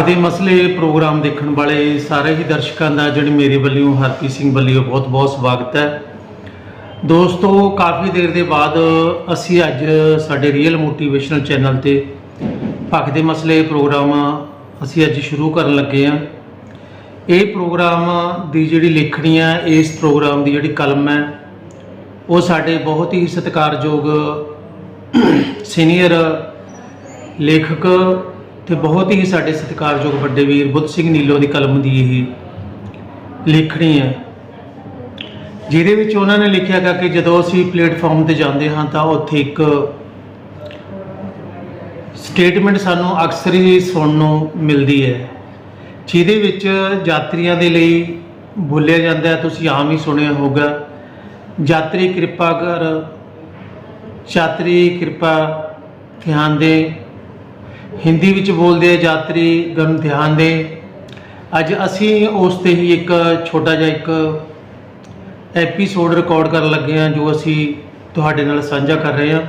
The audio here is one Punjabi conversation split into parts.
ਅਤੇ ਮਸਲੇ ਪ੍ਰੋਗਰਾਮ ਦੇਖਣ ਵਾਲੇ ਸਾਰੇ ਹੀ ਦਰਸ਼ਕਾਂ ਦਾ, ਜਿਹੜੀ ਮੇਰੇ ਵੱਲੋਂ, ਹਰਪ੍ਰੀਤ ਸਿੰਘ ਵੱਲੋਂ ਬਹੁਤ-ਬਹੁਤ ਸਵਾਗਤ ਹੈ। ਦੋਸਤੋ, ਕਾਫੀ ਦੇਰ ਦੇ ਬਾਅਦ ਅਸੀਂ ਅੱਜ ਸਾਡੇ ਰੀਅਲ ਮੋਟੀਵੇਸ਼ਨਲ ਚੈਨਲ ਤੇ ਭਗਤ ਦੇ ਮਸਲੇ ਪ੍ਰੋਗਰਾਮ ਅਸੀਂ ਅੱਜ ਸ਼ੁਰੂ ਕਰਨ ਲੱਗੇ ਹਾਂ। ਇਹ ਪ੍ਰੋਗਰਾਮ ਦੀ ਜਿਹੜੀ ਲਿਖਣੀ ਹੈ, ਇਸ ਪ੍ਰੋਗਰਾਮ ਦੀ ਜਿਹੜੀ ਕਲਮ ਹੈ, ਉਹ ਸਾਡੇ ਬਹੁਤ ਹੀ ਸਤਿਕਾਰਯੋਗ ਸੀਨੀਅਰ ਲੇਖਕ ਤੇ ਬਹੁਤ ਹੀ ਸਾਡੇ ਸਤਿਕਾਰਯੋਗ ਵੱਡੇ ਵੀਰ ਬੁੱਧ ਸਿੰਘ ਨੀਲੋ ਦੀ ਕਲਮ ਦੀ ਇਹ ਲਿਖਣੀ ਹੈ। ਜਿਹਦੇ ਵਿੱਚ ਉਹਨਾਂ ਨੇ ਲਿਖਿਆ ਗਾ ਕਿ ਜਦੋਂ ਅਸੀਂ ਪਲੇਟਫਾਰਮ ਤੇ ਜਾਂਦੇ ਹਾਂ ਤਾਂ ਉੱਥੇ ਇੱਕ ਸਟੇਟਮੈਂਟ ਸਾਨੂੰ ਅਕਸਰ ਹੀ ਸੁਣਨ ਨੂੰ ਮਿਲਦੀ ਹੈ। ਜਿਹਦੇ ਵਿੱਚ ਯਾਤਰੀਆਂ ਦੇ ਲਈ ਬੋਲਿਆ ਜਾਂਦਾ ਹੈ, ਤੁਸੀਂ ਆਮ ਹੀ ਸੁਣਿਆ ਹੋਗਾ ਯਾਤਰੀ ਕਿਰਪਾ ਕਰ ਯਾਤਰੀ ਕਿਰਪਾ ਧਿਆਨ ਦੇ ਹਿੰਦੀ ਵਿੱਚ ਬੋਲਦੇ ਆ, ਯਾਤਰੀ ਗਨ ਧਿਆਨ ਦੇ। ਅੱਜ ਅਸੀਂ ਉਸ ਤੇ ਹੀ ਇੱਕ ਛੋਟਾ ਜਿਹਾ ਇੱਕ ਐਪੀਸੋਡ ਰਿਕਾਰਡ ਕਰਨ ਲੱਗੇ ਹਾਂ, ਜੋ ਅਸੀਂ ਤੁਹਾਡੇ ਨਾਲ ਸਾਂਝਾ ਕਰ ਰਹੇ ਹਾਂ।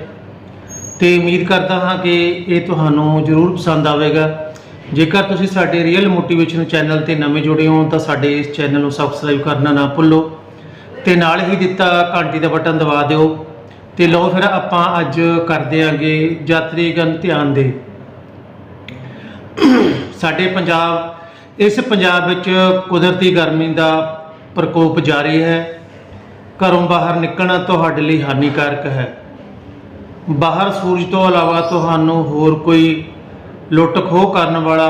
ਤੇ ਉਮੀਦ ਕਰਦਾ ਹਾਂ ਕਿ ਇਹ ਤੁਹਾਨੂੰ ਜ਼ਰੂਰ ਪਸੰਦ ਆਵੇਗਾ। ਜੇਕਰ ਤੁਸੀਂ ਸਾਡੇ ਰੀਅਲ ਮੋਟੀਵੇਸ਼ਨ ਚੈਨਲ ਤੇ ਨਵੇਂ ਜੁੜੇ ਹੋ, ਤਾਂ ਸਾਡੇ ਇਸ ਚੈਨਲ ਨੂੰ ਸਬਸਕ੍ਰਾਈਬ ਕਰਨਾ ਨਾ ਭੁੱਲੋ। ਤੇ ਨਾਲ ਹੀ ਦਿੱਤਾ ਘੰਟੀ ਦਾ ਬਟਨ ਦਬਾ ਦਿਓ। ਤੇ ਲਓ ਫਿਰ ਆਪਾਂ ਅੱਜ ਕਰਦੇ ਆਂਗੇ ਯਾਤਰੀਗਣ ਧਿਆਨ ਦੇ। ਸਾਡੇ ਪੰਜਾਬ, ਇਸ ਪੰਜਾਬ ਵਿੱਚ ਕੁਦਰਤੀ ਗਰਮੀ ਦਾ ਪ੍ਰਕੋਪ ਜਾਰੀ ਹੈ। ਘਰੋਂ ਬਾਹਰ ਨਿਕਲਣਾ ਤੁਹਾਡੇ ਲਈ ਹਾਨੀਕਾਰਕ ਹੈ। ਬਾਹਰ ਸੂਰਜ ਤੋਂ ਇਲਾਵਾ ਤੁਹਾਨੂੰ ਹੋਰ ਕੋਈ ਲੁੱਟ ਖੋਹ ਕਰਨ ਵਾਲਾ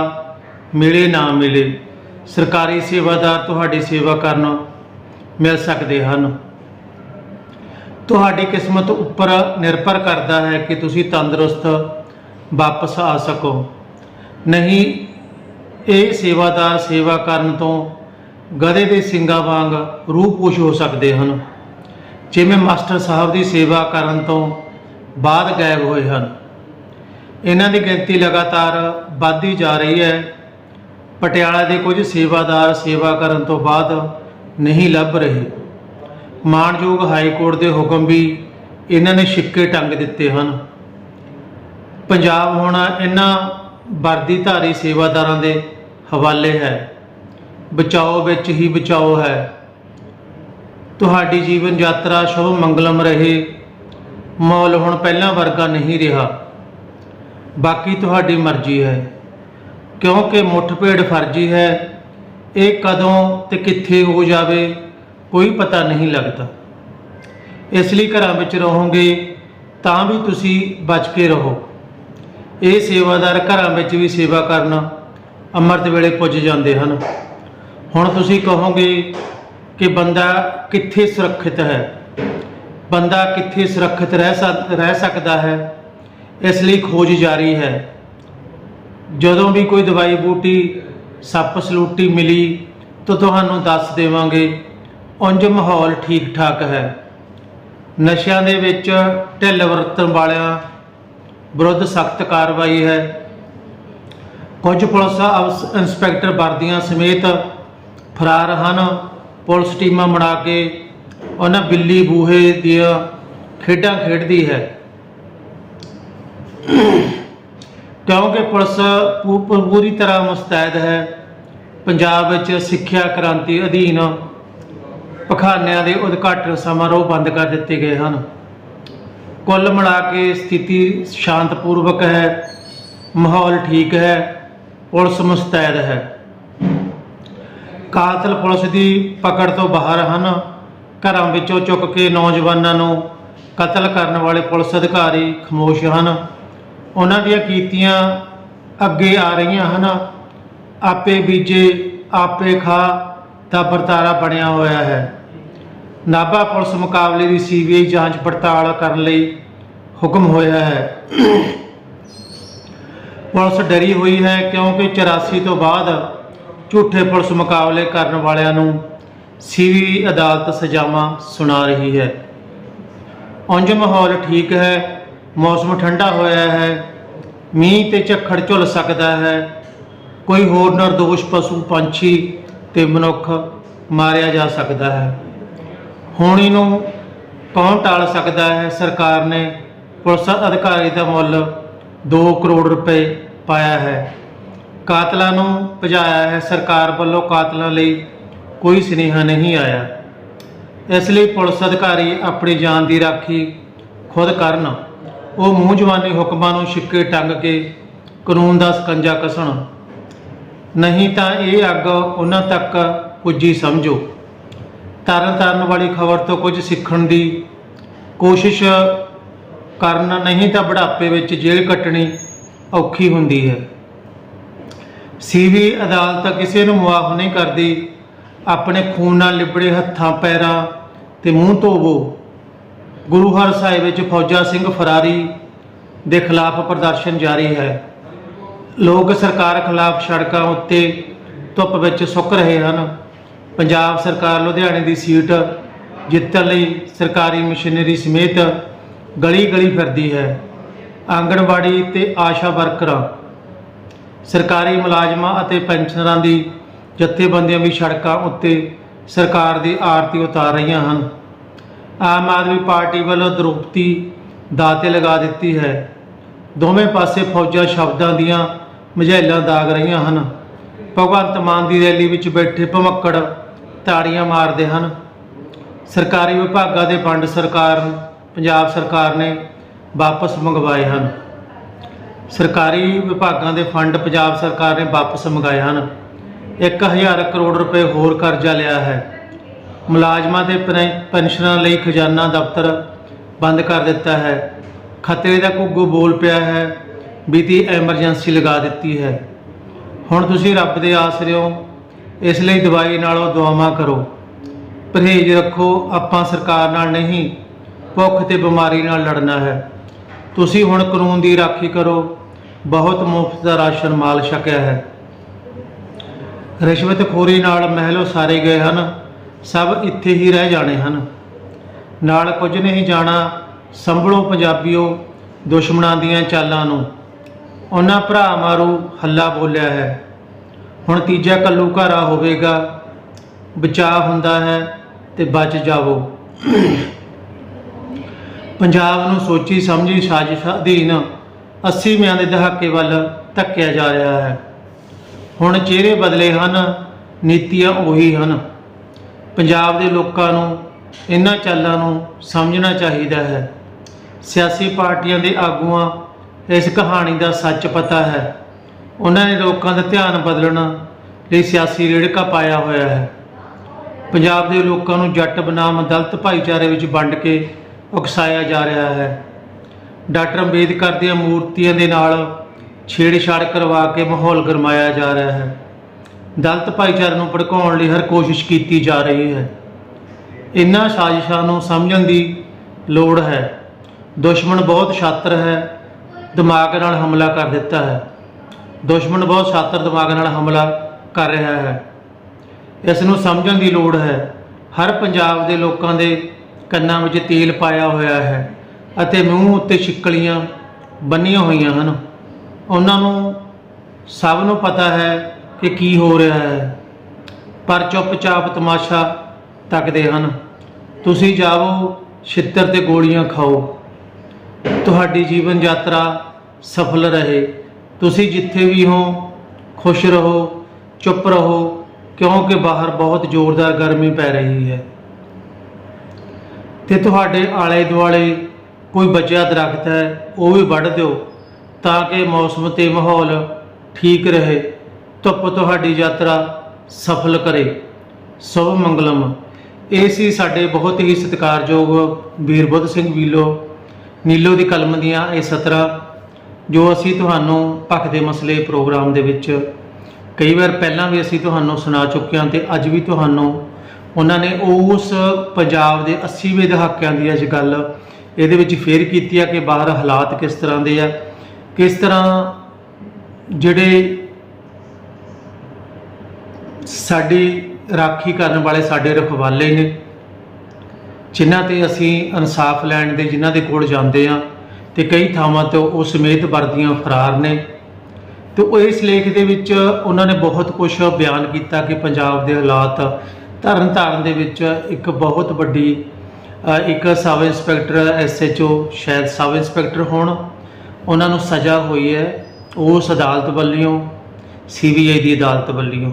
ਮਿਲੇ ਨਾ ਮਿਲੇ, ਸਰਕਾਰੀ ਸੇਵਾਦਾਰ ਤੁਹਾਡੀ ਸੇਵਾ ਕਰਨ ਮਿਲ ਸਕਦੇ ਹਨ। ਤੁਹਾਡੀ ਕਿਸਮਤ ਉੱਪਰ ਨਿਰਭਰ ਕਰਦਾ ਹੈ ਕਿ ਤੁਸੀਂ ਤੰਦਰੁਸਤ ਵਾਪਸ ਆ ਸਕੋ। ਨਹੀਂ, ਇਹ ਸੇਵਾਦਾਰ ਸੇਵਾ ਕਰਨ ਤੋਂ ਗਧੇ ਦੇ ਸਿੰਗਾ ਵਾਂਗ ਰੂਪੋਸ਼ ਹੋ ਸਕਦੇ ਹਨ। ਜਿਵੇਂ ਮਾਸਟਰ ਸਾਹਿਬ ਦੀ ਸੇਵਾ ਕਰਨ ਤੋਂ ਬਾਅਦ ਗਾਇਬ ਹੋਏ ਹਨ। ਇਹਨਾਂ ਦੀ ਗਿਣਤੀ ਲਗਾਤਾਰ ਵੱਧਦੀ ਜਾ ਰਹੀ ਹੈ। ਪਟਿਆਲਾ ਦੇ ਕੁਝ ਸੇਵਾਦਾਰ ਸੇਵਾ ਕਰਨ ਤੋਂ ਬਾਅਦ ਨਹੀਂ ਲੱਭ ਰਹੇ। ਮਾਣਯੋਗ ਹਾਈ ਕੋਰਟ ਦੇ ਹੁਕਮ ਵੀ ਇਹਨਾਂ ਨੇ ਛਿੱਕੇ ਟੰਗ ਦਿੱਤੇ ਹਨ। ਪੰਜਾਬ ਹੁਣ ਇਹਨਾਂ ਵਰਦੀਧਾਰੀ ਸੇਵਾਦਾਰਾਂ ਦੇ ਹਵਾਲੇ ਹੈ। ਬਚਾਓ ਵਿੱਚ ਹੀ ਬਚਾਓ ਹੈ। ਤੁਹਾਡੀ ਜੀਵਨ ਯਾਤਰਾ ਸ਼ੁਭ ਮੰਗਲਮ ਰਹੇ। ਮੌਲ ਹੁਣ ਪਹਿਲਾਂ ਵਰਗਾ ਨਹੀਂ ਰਿਹਾ। ਬਾਕੀ ਤੁਹਾਡੀ ਮਰਜ਼ੀ ਹੈ। ਕਿਉਂਕਿ ਮੁੱਠਭੇੜ ਫਰਜ਼ੀ ਹੈ। ਇਹ ਕਦੋਂ ਤੇ ਕਿੱਥੇ ਹੋ ਜਾਵੇ, ਕੋਈ ਪਤਾ ਨਹੀਂ ਲੱਗਦਾ। ਇਸ ਲਈ ਘਰਾਂ ਵਿੱਚ ਰਹੋਗੇ, ਤਾਂ ਵੀ ਤੁਸੀਂ ਬਚ ਕੇ ਰਹੋ। ਇਹ ਸੇਵਾਦਾਰ ਘਰਾਂ ਵਿੱਚ ਵੀ ਸੇਵਾ ਕਰਨ ਅੰਮ੍ਰਿਤ ਵੇਲੇ ਪੁੱਜ ਜਾਂਦੇ ਹਨ। ਹੁਣ ਤੁਸੀਂ ਕਹੋਗੇ ਕਿ ਬੰਦਾ ਕਿੱਥੇ ਸੁਰੱਖਿਅਤ ਹੈ? ਬੰਦਾ ਕਿੱਥੇ ਸੁਰੱਖਿਅਤ ਰਹਿ ਸਕ- ਰਹਿ ਸਕਦਾ ਹੈ? ਇਸ ਲਈ ਖੋਜ ਜਾਰੀ ਹੈ। ਜਦੋਂ ਵੀ ਕੋਈ ਦਵਾਈ ਬੂਟੀ, ਸੱਪ ਸਲੂਟੀ ਮਿਲੀ ਤਾਂ ਤੁਹਾਨੂੰ ਦੱਸ ਦੇਵਾਂਗੇ, ਉਂਝ ਮਾਹੌਲ ਠੀਕ ਠਾਕ ਹੈ। ਨਸ਼ਿਆਂ ਦੇ ਵਿੱਚ ਢਿੱਲ ਵਰਤਣ ਵਾਲਿਆਂ ਵਿਰੁੱਧ ਸਖਤ ਕਾਰਵਾਈ ਹੈ। ਕੁਝ ਪੁਲਿਸ ਅਫਸ- ਇੰਸਪੈਕਟਰ ਵਰਦੀਆਂ ਸਮੇਤ ਫਰਾਰ ਹਨ। ਪੁਲਿਸ ਟੀਮਾਂ ਬਣਾ ਕੇ ਉਹਨਾਂ ਬਿੱਲੀ ਬੂਹੇ ਦੀਆਂ ਖੇਡਾਂ ਖੇਡਦੀ ਹੈ। ਕਿਉਂਕਿ ਪੁਲਿਸ ਪੂ- ਪੂਰੀ ਤਰ੍ਹਾਂ ਮੁਸਤੈਦ ਹੈ। ਪੰਜਾਬ ਵਿੱਚ ਸਿੱਖਿਆ ਕ੍ਰਾਂਤੀ ਅਧੀਨ ਪਖਾਨਿਆਂ ਦੇ ਉਦਘਾਟਨ ਸਮਾਰੋਹ ਬੰਦ ਕਰ ਦਿੱਤੇ ਗਏ ਹਨ। ਕੁੱਲ ਮਿਲਾ ਕੇ ਸਥਿਤੀ ਸ਼ਾਂਤਪੂਰਵਕ ਹੈ, ਮਾਹੌਲ ਠੀਕ ਹੈ, ਪੁਲਿਸ ਮੁਸਤੈਦ ਹੈ। ਕਾਤਲ ਪੁਲਿਸ ਦੀ ਪਕੜ ਤੋਂ ਬਾਹਰ ਹਨ। ਘਰਾਂ ਵਿੱਚੋਂ ਚੁੱਕ ਕੇ ਨੌਜਵਾਨਾਂ ਨੂੰ ਕਤਲ ਕਰਨ ਵਾਲੇ ਪੁਲਿਸ ਅਧਿਕਾਰੀ ਖਮੋਸ਼ ਹਨ। ਉਹਨਾਂ ਦੀਆਂ ਕੀਤੀਆਂ ਅੱਗੇ ਆ ਰਹੀਆਂ ਹਨ। ਆਪੇ ਬੀਜੇ, ਆਪੇ ਖਾ ਦਾ ਵਰਤਾਰਾ ਬਣਿਆ ਹੋਇਆ ਹੈ। ਨਾਭਾ ਪੁਲਿਸ ਮੁਕਾਬਲੇ ਦੀ ਸੀਬੀਆਈ ਜਾਂਚ ਪੜਤਾਲ ਕਰਨ ਲਈ ਹੁਕਮ ਹੋਇਆ ਹੈ। ਪੁਲਿਸ ਡਰੀ ਹੋਈ ਹੈ ਕਿਉਂਕਿ 84 ਤੋਂ ਬਾਅਦ ਝੂਠੇ ਪੁਲਿਸ ਮੁਕਾਬਲੇ ਕਰਨ ਵਾਲਿਆਂ ਨੂੰ ਸੀਬੀ ਅਦਾਲਤ ਸਜ਼ਾਵਾਂ ਸੁਣਾ ਰਹੀ ਹੈ। ਉਂਝ ਮਾਹੌਲ ਠੀਕ ਹੈ, ਮੌਸਮ ਠੰਡਾ ਹੋਇਆ ਹੈ, ਮੀਂਹ ਤੇ ਝੱਖੜ ਝੁੱਲ ਸਕਦਾ ਹੈ, ਕੋਈ ਹੋਰ ਨਿਰਦੋਸ਼ ਪਸ਼ੂ ਪੰਛੀ ਤੇ ਮਨੁੱਖ ਮਾਰਿਆ ਜਾ ਸਕਦਾ ਹੈ। ਹੋਣੀ ਨੂੰ ਕੌਣ ਟਾਲ ਸਕਦਾ ਹੈ? ਸਰਕਾਰ ਨੇ ਪੁਲਿਸ ਅਧਿਕਾਰੀ ਦਾ ਮੁੱਲ 2 ਕਰੋੜ ਰੁਪਏ ਪਾਇਆ ਹੈ। ਕਾਤਲਾਂ ਨੂੰ ਭਜਾਇਆ ਹੈ। ਸਰਕਾਰ ਵੱਲੋਂ ਕਾਤਲਾਂ ਲਈ ਕੋਈ ਸੁਨੇਹਾ ਨਹੀਂ ਆਇਆ। ਇਸ ਲਈ ਪੁਲਿਸ ਅਧਿਕਾਰੀ ਆਪਣੀ ਜਾਨ ਦੀ ਰਾਖੀ ਖੁਦ ਕਰਨ। ਉਹ ਮੂੰਹ ਜਵਾਨੀ ਹੁਕਮਾਂ ਨੂੰ ਛਿੱਕੇ ਟੰਗ ਕੇ ਕਾਨੂੰਨ ਦਾ ਸਕੰਜਾ ਕੱਸਣ। ਨਹੀਂ ਤਾਂ ਇਹ ਅੱਗ ਉਹਨਾਂ ਤੱਕ ਪੁੱਜੀ ਸਮਝੋ। ਤਰਨ ਤਾਰਨ ਵਾਲੀ ਖਬਰ ਤੋਂ ਕੁਝ ਸਿੱਖਣ ਦੀ ਕੋਸ਼ਿਸ਼ ਕਰਨ ਨਹੀਂ ਤਾਂ ਬੁਢਾਪੇ ਵਿੱਚ ਜੇਲ੍ਹ ਕੱਟਣੀ ਔਖੀ ਹੁੰਦੀ ਹੈ। ਸੀਵੀ ਅਦਾਲਤ ਕਿਸੇ ਨੂੰ ਮੁਆਫ ਨਹੀਂ ਕਰਦੀ। ਆਪਣੇ ਖੂਨ ਨਾਲ ਲਿਬੜੇ ਹੱਥਾਂ, ਪੈਰਾਂ ਤੇ ਮੂੰਹ ਧੋਵੋ। ਗੁਰੂ ਹਰ ਸਾਹਿਬ ਵਿੱਚ ਫੌਜਾ ਸਿੰਘ ਫਰਾਰੀ ਦੇ ਖਿਲਾਫ ਪ੍ਰਦਰਸ਼ਨ ਜਾਰੀ ਹੈ। ਲੋਕ ਸਰਕਾਰ ਖਿਲਾਫ ਸੜਕਾਂ ਉੱਤੇ ਧੁੱਪ ਵਿੱਚ ਸੁੱਕ ਰਹੇ ਹਨ। ਪੰਜਾਬ ਸਰਕਾਰ ਲੁਧਿਆਣੇ ਦੀ ਸੀਟ ਜਿੱਤਣ ਲਈ ਸਰਕਾਰੀ ਮਸ਼ੀਨਰੀ ਸਮੇਤ ਗਲੀ ਗਲੀ ਫਿਰਦੀ ਹੈ। ਆਂਗਣਵਾੜੀ ਤੇ ਆਸ਼ਾ ਵਰਕਰਾਂ, ਸਰਕਾਰੀ ਮੁਲਾਜ਼ਮਾਂ ਅਤੇ ਪੈਨਸ਼ਨਰਾਂ ਦੀ ਜਥੇਬੰਦੀਆਂ ਵੀ ਸੜਕਾਂ ਉੱਤੇ ਸਰਕਾਰ ਦੀ ਆਰਤੀ ਉਤਾਰ ਰਹੀਆਂ ਹਨ। ਆਮ ਆਦਮੀ ਪਾਰਟੀ ਵੱਲੋਂ ਦ੍ਰੋਪਤੀ ਦਾਤੇ ਲਗਾ ਦਿੱਤੀ ਹੈ। ਦੋਵੇਂ ਪਾਸੇ ਫੌਜਾਂ ਸ਼ਬਦਾਂ ਦੀਆਂ ਮਝੈਲਾਂ ਦਾਗ ਰਹੀਆਂ ਹਨ। ਭਗਵੰਤ ਮਾਨ ਦੀ ਰੈਲੀ ਵਿੱਚ ਬੈਠੇ ਭਮੱਕੜ ਤਾੜੀਆਂ ਮਾਰਦੇ ਹਨ। ਸਰਕਾਰੀ ਵਿਭਾਗਾਂ ਦੇ ਫੰਡ ਸਰਕਾਰ ਪੰਜਾਬ ਸਰਕਾਰ ਨੇ ਵਾਪਸ ਮੰਗਵਾਏ ਹਨ। ਸਰਕਾਰੀ ਵਿਭਾਗਾਂ ਦੇ ਫੰਡ ਪੰਜਾਬ ਸਰਕਾਰ ਨੇ ਵਾਪਸ ਮੰਗਾਏ ਹਨ। 1000 ਕਰੋੜ ਰੁਪਏ ਹੋਰ ਕਰਜ਼ਾ ਲਿਆ ਹੈ। ਮੁਲਾਜ਼ਮਾਂ ਤੇ ਪੈਨ- ਪੈਨਸ਼ਨਾਂ ਲਈ ਖਜ਼ਾਨਾ ਦਫ਼ਤਰ ਬੰਦ ਕਰ ਦਿੱਤਾ ਹੈ। ਖਤਰੇ ਦਾ ਘੁੱਗੂ ਬੋਲ ਪਿਆ ਹੈ। ਬੀਤੀ ਐਮਰਜੈਂਸੀ ਲਗਾ ਦਿੱਤੀ ਹੈ। ਹੁਣ ਤੁਸੀਂ ਰੱਬ ਦੇ ਆਸਰੇ ਹੋ। ਇਸ ਲਈ ਦਵਾਈ ਨਾਲੋਂ ਦੁਆਵਾਂ ਕਰੋ। ਪਰਹੇਜ਼ ਰੱਖੋ, ਆਪਾਂ ਸਰਕਾਰ ਨਾਲ ਨਹੀਂ, ਭੁੱਖ ਤੇ ਬਿਮਾਰੀ ਨਾਲ ਲੜਨਾ ਹੈ। ਤੁਸੀਂ ਹੁਣ ਕਾਨੂੰਨ ਦੀ ਰਾਖੀ ਕਰੋ, ਬਹੁਤ ਮੁਫਤ ਦਾ ਰਾਸ਼ਨ ਮਾਲ ਛਕਿਆ ਹੈ। ਰਿਸ਼ਵਤਖੋਰੀ ਨਾਲ ਮਹਿਲੋ ਸਾਰੇ ਗਏ ਹਨ, ਸਭ ਇੱਥੇ ਹੀ ਰਹਿ ਜਾਣੇ ਹਨ। ਨਾਲ ਕੁਝ ਨਹੀਂ ਜਾਣਾ, ਸੰਭਲੋ ਪੰਜਾਬੀਓ, ਦੁਸ਼ਮਣਾਂ ਦੀਆਂ ਚਾਲਾਂ ਨੂੰ। ਉਹਨਾਂ ਭਰਾ ਮਾਰੂ ਹੱਲਾ ਬੋਲਿਆ ਹੈ। ਹੁਣ ਤੀਜਾ ਕੱਲੂ ਘਾਰਾ ਹੋਵੇਗਾ। ਬਚਾਅ ਹੁੰਦਾ ਹੈ ਤੇ ਬਚ ਜਾਵੋ। ਪੰਜਾਬ ਨੂੰ ਸੋਚੀ ਸਮਝੀ ਸਾਜ਼ਿਸ਼ ਅਧੀਨ 80ਵਿਆਂ ਦੇ ਦਹਾਕੇ ਵੱਲ ਧੱਕਿਆ ਜਾ ਰਿਹਾ ਹੈ। ਹੁਣ ਚਿਹਰੇ ਬਦਲੇ ਹਨ, ਨੀਤੀਆਂ ਉਹੀ ਹਨ। ਪੰਜਾਬ ਦੇ ਲੋਕਾਂ ਨੂੰ, ਇਹਨਾਂ ਚਾਲਾਂ ਨੂੰ ਸਮਝਣਾ ਚਾਹੀਦਾ ਹੈ। ਸਿਆਸੀ ਪਾਰਟੀਆਂ ਦੇ ਆਗੂਆਂ, ਇਸ ਕਹਾਣੀ ਦਾ ਸੱਚ ਪਤਾ ਹੈ। ਉਹਨਾਂ ਨੇ ਲੋਕਾਂ ਦਾ ਧਿਆਨ ਬਦਲਣ ਲਈ ਸਿਆਸੀ ਰੇੜਕਾ ਪਾਇਆ ਹੋਇਆ ਹੈ। ਪੰਜਾਬ ਦੇ ਲੋਕਾਂ ਨੂੰ ਜੱਟ ਬਨਾਮ ਦਲਿਤ ਭਾਈਚਾਰੇ ਵਿੱਚ ਵੰਡ ਕੇ ਉਕਸਾਇਆ ਜਾ ਰਿਹਾ ਹੈ। ਡਾਕਟਰ ਅੰਬੇਦਕਰ ਦੀਆਂ ਮੂਰਤੀਆਂ ਦੇ ਨਾਲ ਛੇੜਛਾੜ ਕਰਵਾ ਕੇ ਮਾਹੌਲ ਗਰਮਾਇਆ ਜਾ ਰਿਹਾ ਹੈ। ਦਲਿਤ ਭਾਈਚਾਰੇ ਨੂੰ ਭੜਕਾਉਣ ਲਈ ਹਰ ਕੋਸ਼ਿਸ਼ ਕੀਤੀ ਜਾ ਰਹੀ ਹੈ। ਇਨ੍ਹਾਂ ਸਾਜ਼ਿਸ਼ਾਂ ਨੂੰ ਸਮਝਣ ਦੀ ਲੋੜ ਹੈ। ਦੁਸ਼ਮਣ ਬਹੁਤ ਛਾਤਰ ਹੈ। ਦਿਮਾਗ ਨਾਲ ਹਮਲਾ ਕਰ ਦਿੱਤਾ ਹੈ। ਦੁਸ਼ਮਣ ਬਹੁਤ ਸ਼ਾਤਰ ਦਿਮਾਗ ਨਾਲ ਹਮਲਾ ਕਰ ਰਿਹਾ ਹੈ। ਇਸ ਨੂੰ ਸਮਝਣ ਦੀ ਲੋੜ ਹੈ। ਹਰ ਪੰਜਾਬ ਦੇ ਲੋਕਾਂ ਦੇ ਕੰਨਾਂ ਵਿੱਚ ਤੇਲ ਪਾਇਆ ਹੋਇਆ ਹੈ ਅਤੇ ਮੂੰਹ ਉੱਤੇ ਛਿੱਕਲੀਆਂ ਬੰਨੀਆਂ ਹੋਈਆਂ ਹਨ। ਉਹਨਾਂ ਨੂੰ ਸਭ ਨੂੰ ਪਤਾ ਹੈ ਕਿ ਕੀ ਹੋ ਰਿਹਾ ਹੈ। ਪਰ ਚੁੱਪਚਾਪ ਤਮਾਸ਼ਾ ਤੱਕਦੇ ਹਨ। ਤੁਸੀਂ ਜਾਵੋ, ਛਿੱਤਰ ਤੇ ਗੋਲੀਆਂ ਖਾਓ। ਤੁਹਾਡੀ ਜੀਵਨ ਯਾਤਰਾ ਸਫਲ ਰਹੇ। ਤੁਸੀਂ ਜਿੱਥੇ ਵੀ ਹੋ, ਖੁਸ਼ ਰਹੋ, ਚੁੱਪ ਰਹੋ, ਕਿਉਂਕਿ ਬਾਹਰ ਬਹੁਤ ਜ਼ੋਰਦਾਰ ਗਰਮੀ ਪੈ ਰਹੀ ਹੈ। ਤੇ ਤੁਹਾਡੇ ਆਲੇ ਦੁਆਲੇ ਕੋਈ ਬਚਿਆ ਦਰਖਤ ਹੈ, ਉਹ ਵੀ ਵੱਢ ਦਿਓ, ਤਾਂ ਕਿ ਮੌਸਮ ਤੇ ਮਾਹੌਲ ਠੀਕ ਰਹੇ। ਧੁੱਪ ਤੁਹਾਡੀ ਯਾਤਰਾ ਸਫਲ ਕਰੇ। ਸਭ ਮੰਗਲਮ। ਇਹ ਸੀ ਸਾਡੇ ਬਹੁਤ ਹੀ ਸਤਿਕਾਰਯੋਗ ਵੀਰ ਬੁੱਧ ਸਿੰਘ ਵੀਲੋ, ਨੀਲੋ ਦੀ ਕਲਮ ਦੀਆਂ ਇਹ ਸਤਰਾਂ। ਜੋ ਅਸੀਂ ਤੁਹਾਨੂੰ ਭਖ ਦੇ ਮਸਲੇ ਪ੍ਰੋਗਰਾਮ ਦੇ ਵਿੱਚ ਕਈ ਵਾਰ ਪਹਿਲਾਂ ਵੀ ਅਸੀਂ ਤੁਹਾਨੂੰ ਸੁਣਾ ਚੁੱਕੇ ਹਾਂ ਤੇ ਅੱਜ ਵੀ ਤੁਹਾਨੂੰ, ਉਹਨਾਂ ਨੇ ਉਸ ਪੰਜਾਬ ਦੇ 80ਵੇਂ ਦਹਾਕਿਆਂ ਦੀ ਅੱਜ ਗੱਲ ਇਹਦੇ ਵਿੱਚ ਫੇਰ ਕੀਤੀ ਆ ਕਿ ਬਾਹਰ ਹਾਲਾਤ ਕਿਸ ਤਰ੍ਹਾਂ ਦੇ ਆ, ਕਿਸ ਤਰ੍ਹਾਂ ਜਿਹੜੇ ਸਾਡੀ ਰਾਖੀ ਕਰਨ ਵਾਲੇ ਸਾਡੇ ਰਖਵਾਲੇ ਨੇ, ਜਿਨ੍ਹਾਂ ਤੇ ਅਸੀਂ ਇਨਸਾਫ ਲੈਣ ਦੇ, ਜਿਨ੍ਹਾਂ ਦੇ ਕੋਲ ਜਾਂਦੇ ਆ ਤੇ ਕਈ ਥਾਵਾਂ ਤੋਂ ਉਹ ਸਮੇਤ ਵਰਦੀਆਂ ਫਰਾਰ ਨੇ। ਤੇ ਉਹ ਇਸ ਲੇਖ ਦੇ ਵਿੱਚ ਉਹਨਾਂ ਨੇ ਬਹੁਤ ਕੁਝ ਬਿਆਨ ਕੀਤਾ ਕਿ ਪੰਜਾਬ ਦੇ ਹਾਲਾਤ ਧਰਨ ਧਾਰਨ ਦੇ ਵਿੱਚ ਇੱਕ ਬਹੁਤ ਵੱਡੀ ਇੱਕ ਸਬ ਇੰਸਪੈਕਟਰ ਐਸਐਚਓ ਸ਼ਾਇਦ ਸਬ ਇੰਸਪੈਕਟਰ ਹੋਣ। ਉਹਨਾਂ ਨੂੰ ਸਜ਼ਾ ਹੋਈ ਹੈ ਉਸ ਅਦਾਲਤ ਵੱਲੋਂ ਸੀਬੀਆਈ ਦੀ ਅਦਾਲਤ ਵੱਲੋਂ।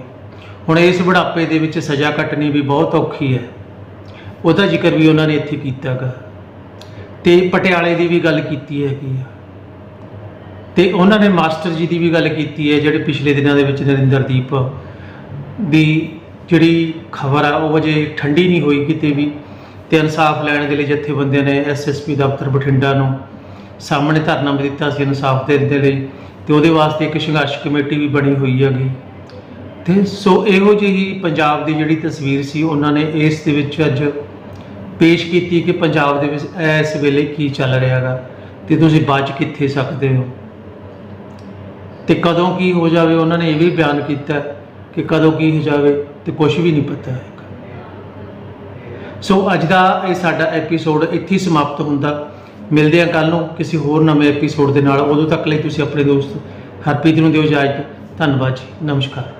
ਹੁਣ ਇਸ ਬੁਢਾਪੇ ਦੇ ਵਿੱਚ ਸਜ਼ਾ ਕੱਟਣੀ ਵੀ ਬਹੁਤ ਔਖੀ ਹੈ। ਉਹਦਾ ਜ਼ਿਕਰ ਵੀ ਉਹਨਾਂ ਨੇ ਇੱਥੇ ਕੀਤਾ ਗਾ ਤੇ ਪਟਿਆਲੇ ਦੀ ਵੀ ਗੱਲ ਕੀਤੀ ਹੈਗੀ ਆ। ਤੇ ਉਹਨਾਂ ਨੇ ਮਾਸਟਰ ਜੀ ਦੀ ਵੀ ਗੱਲ ਕੀਤੀ ਹੈ, ਜਿਹੜੇ ਪਿਛਲੇ ਦਿਨਾਂ ਦੇ ਵਿੱਚ ਨਰਿੰਦਰਦੀਪ ਦੀ ਜਿਹੜੀ ਖਬਰ ਆ, ਉਹ ਅਜੇ ਠੰਡੀ ਨਹੀਂ ਹੋਈ ਕਿਤੇ ਵੀ। ਤੇ ਇਨਸਾਫ ਲੈਣ ਦੇ ਲਈ ਜਥੇਬੰਦੀਆਂ ਨੇ ਐਸਐਸਪੀ ਦਫ਼ਤਰ ਬਠਿੰਡਾ ਨੂੰ ਸਾਹਮਣੇ ਧਰਨਾ ਵੀ ਦਿੱਤਾ ਸੀ ਇਨਸਾਫ ਦੇਣ ਦੇ ਲਈ। ਤੇ ਉਹਦੇ ਵਾਸਤੇ ਇੱਕ ਸੰਘਰਸ਼ ਕਮੇਟੀ ਵੀ ਬਣੀ ਹੋਈ ਹੈਗੀ। ਤੇ ਸੋ ਇਹੋ ਜਿਹੀ ਪੰਜਾਬ ਦੀ ਜਿਹੜੀ ਤਸਵੀਰ ਸੀ, ਉਹਨਾਂ ਨੇ ਇਸ ਦੇ ਵਿੱਚ ਅੱਜ ਪੇਸ਼ ਕੀਤੀ ਕਿ ਪੰਜਾਬ ਦੇ ਵਿੱਚ ਇਸ ਵੇਲੇ ਕੀ ਚੱਲ ਰਿਹਾ ਹੈਗਾ ਤੇ ਤੁਸੀਂ ਬਚ ਕਿੱਥੇ ਸਕਦੇ ਹੋ? ਤੇ ਕਦੋਂ ਕੀ ਹੋ ਜਾਵੇ ਉਹਨਾਂ ਨੇ ਇਹ ਵੀ ਬਿਆਨ ਕੀਤਾ ਕਿ ਕਦੋਂ ਕੀ ਹੋ ਜਾਵੇ ਤੇ ਕੁਝ ਵੀ ਨਹੀਂ ਪਤਾ ਹੈ ਸੋ ਅੱਜ ਦਾ ਇਹ ਸਾਡਾ ਐਪੀਸੋਡ ਇੱਥੇ ਸਮਾਪਤ ਹੁੰਦਾ। ਮਿਲਦੇ ਹਾਂ ਕੱਲ ਨੂੰ ਕਿਸੇ ਹੋਰ ਨਵੇਂ ਐਪੀਸੋਡ ਦੇ ਨਾਲ। ਉਦੋਂ ਤੱਕ ਲਈ ਤੁਸੀਂ ਆਪਣੇ ਦੋਸਤ ਹਰਪ੍ਰੀਤ ਨੂੰ ਦਿਓ ਇਜਾਜ਼ਤ। ਧੰਨਵਾਦ ਜੀ। ਨਮਸਕਾਰ।